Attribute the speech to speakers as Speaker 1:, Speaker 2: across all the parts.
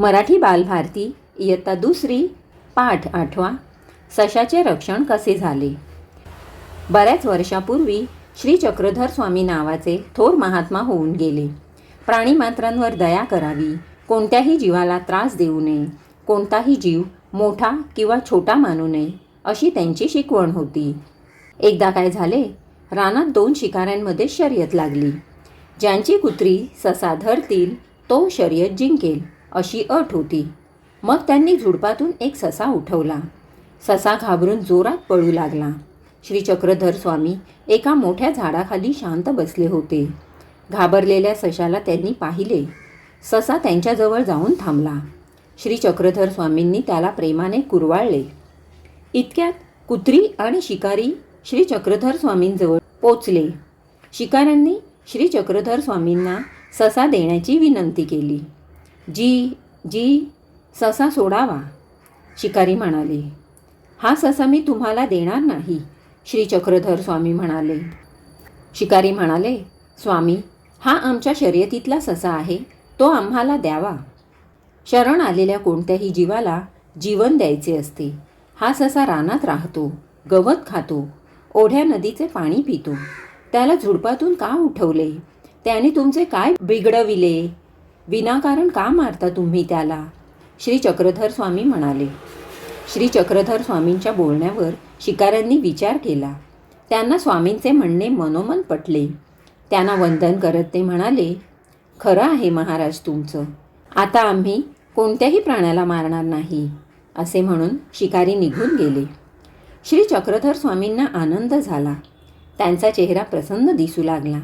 Speaker 1: मराठी बालभारती इयत्ता दुसरी पाठ आठवा. सशाचे रक्षण कसे झाले? बऱ्याच वर्षापूर्वी श्री चक्रधर स्वामी नावाचे थोर महात्मा होऊन गेले. प्राणीमात्रांवर दया करावी कोणत्याही जीवाला त्रास देऊ नये कोणताही जीव मोठा किंवा छोटा मानू नये अशी त्यांची शिकवण होती. एकदा काय झाले? रानात दोन शिकाऱ्यांमध्ये शर्यत लागली. ज्यांची कुत्री ससा धरतील तो शर्यत जिंकेल. अशी अट होती. मग त्यांनी झुडपातून एक ससा उठवला. ससा घाबरून जोरात पळू लागला. श्री चक्रधर स्वामी एका मोठ्या झाडाखाली शांत बसले होते. घाबरलेल्या सशाला त्यांनी पाहिले. ससा त्यांच्याजवळ जाऊन थांबला. श्री चक्रधर स्वामींनी त्याला प्रेमाने कुरवाळले. इतक्यात कुत्री आणि शिकारी श्री चक्रधर स्वामींजवळ पोचले. शिकाऱ्यांनी श्री चक्रधर स्वामींना ससा देण्याची विनंती केली. जी जी ससा सोडावा शिकारी म्हणाले. हा ससा मी तुम्हाला देणार नाही श्री चक्रधर स्वामी म्हणाले. शिकारी म्हणाले स्वामी हा आमच्या शर्यतीतला ससा आहे तो आम्हाला द्यावा. शरण आलेल्या कोणत्याही जीवाला जीवन द्यायचे असते. हा ससा रानात राहतो गवत खातो ओढ्या नदीचे पाणी पितो. त्याला झुडपातून का उठवले? त्याने तुमचे काय बिघडविले? विनाकारण का मारता तुम्ही त्याला? श्री चक्रधर स्वामी म्हणाले. श्री चक्रधर स्वामींच्या बोलण्यावर शिकाऱ्यांनी विचार केला. त्यांना स्वामींचे म्हणणे मनोमन पटले. त्यांना वंदन करत ते म्हणाले खरं आहे महाराज तुमचं. आता आम्ही कोणत्याही प्राण्याला मारणार नाही असे म्हणून शिकारी निघून गेले. श्री चक्रधर स्वामींना आनंद झाला. त्यांचा चेहरा प्रसन्न दिसू लागला.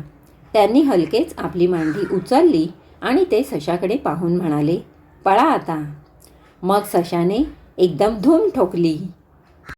Speaker 1: त्यांनी हलकेच आपली मांडी उचलली आणि ते सशाकडे पाहून म्हणाले पळा आता. मग सशाने एकदम धूम ठोकली.